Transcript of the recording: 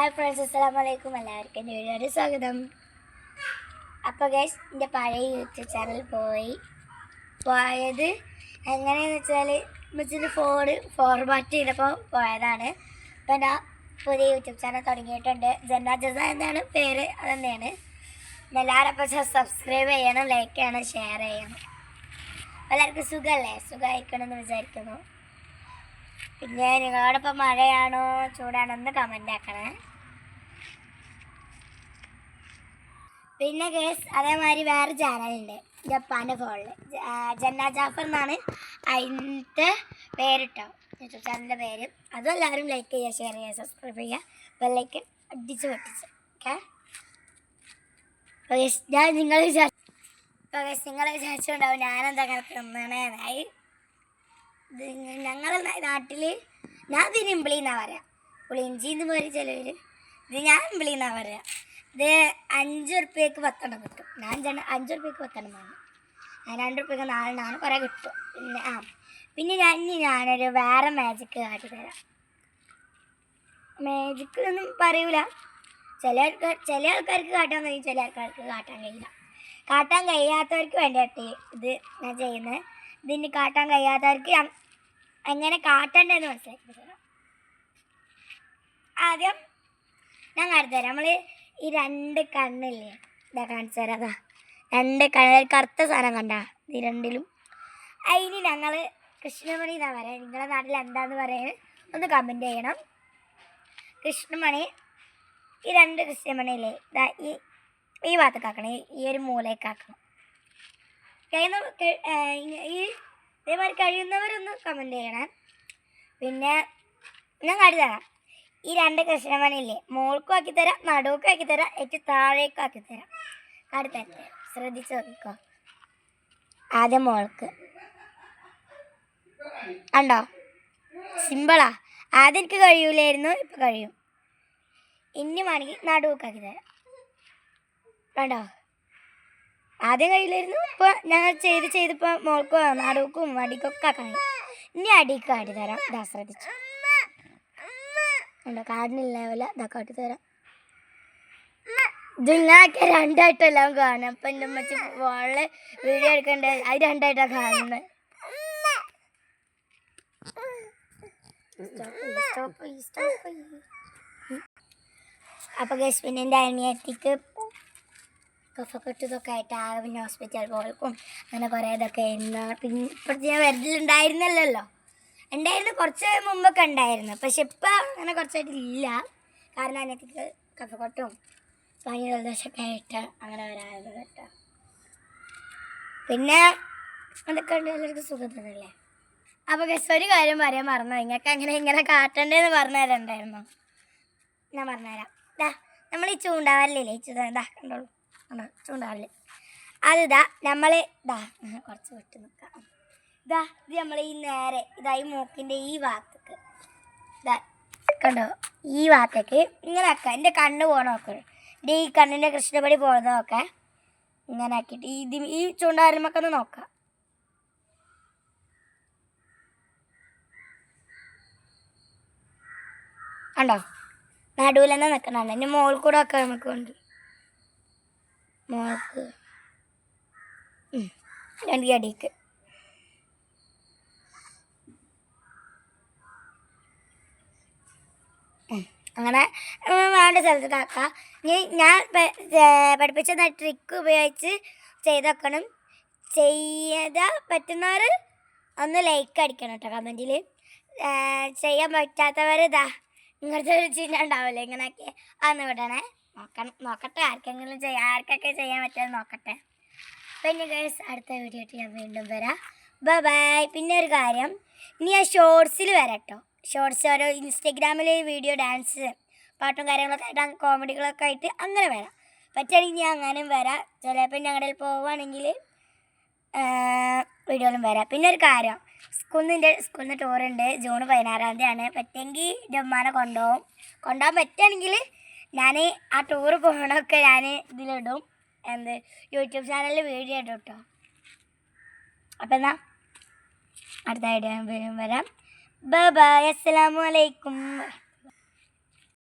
Hi friends അസ്സാം വലൈക്കും എല്ലാവർക്കും എന്റെ വീഡിയോയുടെ സ്വാഗതം. അപ്പോൾ ഗൈസ് എന്റെ പഴയ യൂട്യൂബ് ചാനൽ പോയി. പോയത് എങ്ങനെയെന്ന് വെച്ചാൽ മിസ്സിന്റെ ഫോൺ ഫോർമാറ്റ് ചെയ്തപ്പോൾ പോയതാണ്. അപ്പോൾ ഞാൻ പുതിയ യൂട്യൂബ് ചാനൽ തുടങ്ങിയിട്ടുണ്ട്. ജന്ന ജസ എന്നാണ് പേര്? അത് തന്നെയാണ് എല്ലാവരും അപ്പോൾ സബ്സ്ക്രൈബ് ചെയ്യണം ലൈക്ക് ചെയ്യണം ഷെയർ ചെയ്യണം. എല്ലാവർക്കും സുഖമല്ലേ? സുഖമായിരിക്കണം എന്ന് വിചാരിക്കുന്നു. പിന്നെ നിങ്ങളോടൊപ്പം മഴയാണോ ചൂടാണോ എന്ന് കമന്റ് ആക്കണേ. പിന്നെ കേസ് അതേമാതിരി വേറെ ചാനലുണ്ട് ജപ്പാന്റെ ഫോണിൽ ജന്ന ജാഫർ എന്നാണ്. അതിന്റെ പേരിട്ടോ. യൂട്യൂബ് ചാനലിന്റെ പേര്. അതും എല്ലാവരും ലൈക്ക് ചെയ്യുക ഷെയർ ചെയ്യുക സബ്സ്ക്രൈബ് ചെയ്യുക. ബെല്ലൈക്കൻ അടിച്ച് പൊട്ടിച്ച്. ഓക്കെ ഞാൻ നിങ്ങൾ വിചാരിച്ചു നിങ്ങൾ വിചാരിച്ചുണ്ടാവും ഞാനെന്താ കിടക്കുന്നതായി ഇത് ഞങ്ങളുടെ നാട്ടിൽ ഞാൻ ഇതിന് എന്നാ പറയാം. പുളിയിഞ്ചി എന്ന് പറയും ചിലവർ ഇത് ഞാൻ ഇമ്പിളി എന്നാ പറയാം. ഇത് അഞ്ച് ഉറുപ്പ്യക്ക് പത്തെണ്ണം കിട്ടും. ഞാൻ ജന അഞ്ച് ഉറുപ്പ്യക്ക് പത്തെണ്ണം വാങ്ങും. ഞാൻ രണ്ട് ഉറുപ്പ്യക്ക് നാലെണ്ണാണ് കുറേ കിട്ടും. പിന്നെ ആ. പിന്നെ ഞാൻ ഇനി ഞാനൊരു വേറെ മാജിക്ക് കാട്ടി തരാം. മാജിക്ക് ഒന്നും പറയൂല. ചില ആൾക്കാർ ചില ആൾക്കാർക്ക് കാട്ടാൻ കഴിയും ചില ആൾക്കാർക്ക് കാട്ടാൻ കഴിയില്ല. കാട്ടാൻ കഴിയാത്തവർക്ക് വേണ്ടിയിട്ട് ഇത് ഞാൻ ചെയ്യുന്നത് ഇതിന് കാട്ടാൻ കഴിയാത്തവർക്ക് എങ്ങനെ കാട്ടണ്ടെന്ന് മനസ്സിലാക്കി ആദ്യം ഞാൻ കാണിച്ചു തരാം. നമ്മൾ ഈ രണ്ട് കണ്ണില്ലേ? ഇതാ കാണിച്ചു തരാം. അതാ. രണ്ട് കണ്ണിൽ കറുത്ത സാധനം കണ്ട? ഇത് രണ്ടിലും. അതിന് ഞങ്ങൾ കൃഷ്ണമണി എന്നാ പറയാം. നിങ്ങളുടെ നാട്ടിൽ എന്താന്ന് പറയുന്നത് ഒന്ന് കമന്റ് ചെയ്യണം. കൃഷ്ണമണി ഈ രണ്ട് കൃഷ്ണമണിയില്ലേ? ഇതാ ഈ ഈ ഭാഗത്ത് കാക്കണം ഈ ഒരു മൂലയ്ക്ക് ആക്കണം. കഴിയുന്ന ക- ഏ, ഇങ്ങ- ഈ ഇതേമാതിരി കഴിയുന്നവരൊന്ന് കമന്റ് ചെയ്യണേ. പിന്നെ ഞാൻ കാട്ടി തരാം. ഈ രണ്ട് കൃഷ്ണമണിയില്ലേ മോൾക്കും ആക്കി തരാം നടുവക്കും ആക്കി തരാം ഏറ്റവും താഴേക്കും ആക്കി തരാം. കാട്ടി തരാം. ശ്രദ്ധിച്ച് നോക്കിക്കോ. ആദ്യം മോൾക്ക്. ഉണ്ടോ സിമ്പിളാ. ആദ്യം എനിക്ക് കഴിയൂലായിരുന്നു ഇപ്പം കഴിയും. ഇനി വേണമെങ്കിൽ നടുവക്കാക്കി തരാം. കണ്ടോ? ആദ്യം കഴിയില്ലായിരുന്നു ഇപ്പോൾ ഞങ്ങൾ ചെയ്ത് ചെയ്തിപ്പോൾ മോൾക്കും നടുക്കും അടിക്കൊക്കെ കാണും ഇനി അടിക്ക് കാട്ടി തരാം. ഇതാ ശ്രദ്ധിച്ചു. ഉണ്ടോ കാടിനില്ല പോലെ ഇതാ കാട്ടി തരാം. ഇത് ഇങ്ങനെയൊക്കെ രണ്ടായിട്ടെല്ലാം കാണും അപ്പം എന്റെ അമ്മച്ചി വളരെ വീഡിയോ എടുക്കണ്ട. അത് രണ്ടായിട്ടാണ് കാണുന്നത് അപ്പോൾ ഗസ്ബിന്റെ അനിയത്തിക്ക് കഫക്കെട്ട് ഇതൊക്കെ ആയിട്ട് ആകെ പിന്നെ ഹോസ്പിറ്റൽ പോയപ്പം അങ്ങനെ കുറേ ഇതൊക്കെ ഇന്ന് പിന്നെ ഇപ്പോഴത്തെ ഞാൻ വരലുണ്ടായിരുന്നല്ലോ ഉണ്ടായിരുന്നു കുറച്ച് മുമ്പൊക്കെ ഉണ്ടായിരുന്നു. പക്ഷെ ഇപ്പം അങ്ങനെ കുറച്ചായിട്ടില്ല കാരണം അതിനകത്തേക്ക് കഫക്കെട്ടും പനി ജലദോഷമൊക്കെ ആയിട്ട് അങ്ങനെ വരാറുണ്ട് കേട്ടോ. പിന്നെ അതൊക്കെ ഉണ്ട് എല്ലാവർക്കും സുഖം അപ്പോൾ ഗസ് ഒരു കാര്യം പറയാൻ മറന്നു നിങ്ങൾക്ക് അങ്ങനെ ഇങ്ങനെ കാട്ടണ്ടേന്ന് പറഞ്ഞു തരണ്ടായിരുന്നു. ഞാൻ പറഞ്ഞുതരാം. ദാ നമ്മൾ ഈ ചൂണ്ടാവല്ലേ ഈ ചൂണ്ട കണ്ടോളൂ. കണ്ടോ ചൂണ്ടാവൽ അത് ഇതാ നമ്മൾ ഇതാ കുറച്ച് വിട്ട് നിൽക്കാം ഇതാ ഇത് നമ്മൾ ഈ നേരെ ഇതാ ഈ മൂക്കിന്റെ ഈ ഭാഗത്തേക്ക്. ഇതാ കണ്ടോ? ഈ ഭാഗത്തേക്ക് ഇങ്ങനെ ആക്കാം എന്റെ കണ്ണ് പോകണ നോക്കണം എന്റെ ഈ കണ്ണിന്റെ കൃഷ്ണപടി പോകുന്നതൊക്കെ ഇങ്ങനെ ആക്കിയിട്ട് ഇത് ഈ ചൂണ്ടാരുമൊക്കെ ഒന്ന് നോക്കാം. കണ്ടോ? നടുവിലെന്നെ നിൽക്കണുണ്ട് ഇനി മോൾ കൂടെ ഒക്കെ നമുക്ക് ഉണ്ട് ഉം, രണ്ട് അടിക്ക് ഉം, അങ്ങനെ വേണ്ട സ്ഥലത്ത് ആക്കാം ഇനി ഞാൻ പഠിപ്പിച്ച ട്രിക്ക് ഉപയോഗിച്ച് ചെയ്തേക്കണം. ചെയ്ത പറ്റുന്നവർ ഒന്ന് ലൈക്ക് അടിക്കണം കേട്ടോ കമന്റിൽ ചെയ്യാൻ പറ്റാത്തവർ ഇതാ. ഇങ്ങനത്തെ ഒരു ചിഹ്നം ഉണ്ടാവില്ലേ ഇങ്ങനെയൊക്കെ. അന്ന് വിടണേ. നോക്കണം നോക്കട്ടെ ആർക്കെങ്കിലും ചെയ്യാം ആർക്കൊക്കെ ചെയ്യാൻ പറ്റുമെന്ന് നോക്കട്ടെ. പിന്നെ ഗേഴ്സ് അടുത്ത വീഡിയോ ഞാൻ വീണ്ടും വരാം. ബൈ ബൈ പിന്നെ ഒരു കാര്യം. ഇനി ഞാൻ ഷോർട്സിൽ വരാട്ടോ. ഷോർട്സ് ഓരോ ഇൻസ്റ്റഗ്രാമിൽ വീഡിയോ ഡാൻസ് പാട്ടും കാര്യങ്ങളൊക്കെ ആയിട്ട് കോമഡികളൊക്കെ ആയിട്ട് അങ്ങനെ വരാം. പറ്റുകയാണെങ്കിൽ ഞാൻ അങ്ങനെയും വരാം. ചിലപ്പോൾ ഞങ്ങളുടെ പോവുകയാണെങ്കിൽ വീഡിയോയിലും വരാം. പിന്നെ ഒരു കാര്യം. സ്കൂളിന്റെ നിന്ന് ടൂറുണ്ട് ജൂൺ പതിനാറാം തീയതിയാണ്. പറ്റുമെങ്കിൽ ഡമ്മാനെ കൊണ്ടുപോകും കൊണ്ടുപോകാൻ പറ്റുകയാണെങ്കിൽ ഞാൻ ആ ടൂറ് പോകണമൊക്കെ ഞാൻ ഇതിലിടും. എന്ത് യൂട്യൂബ് ചാനലിൽ വീഡിയോ ഇടും കേട്ടോ അപ്പം എന്നാ അടുത്ത ഐഡിയ വരാം. Bye bye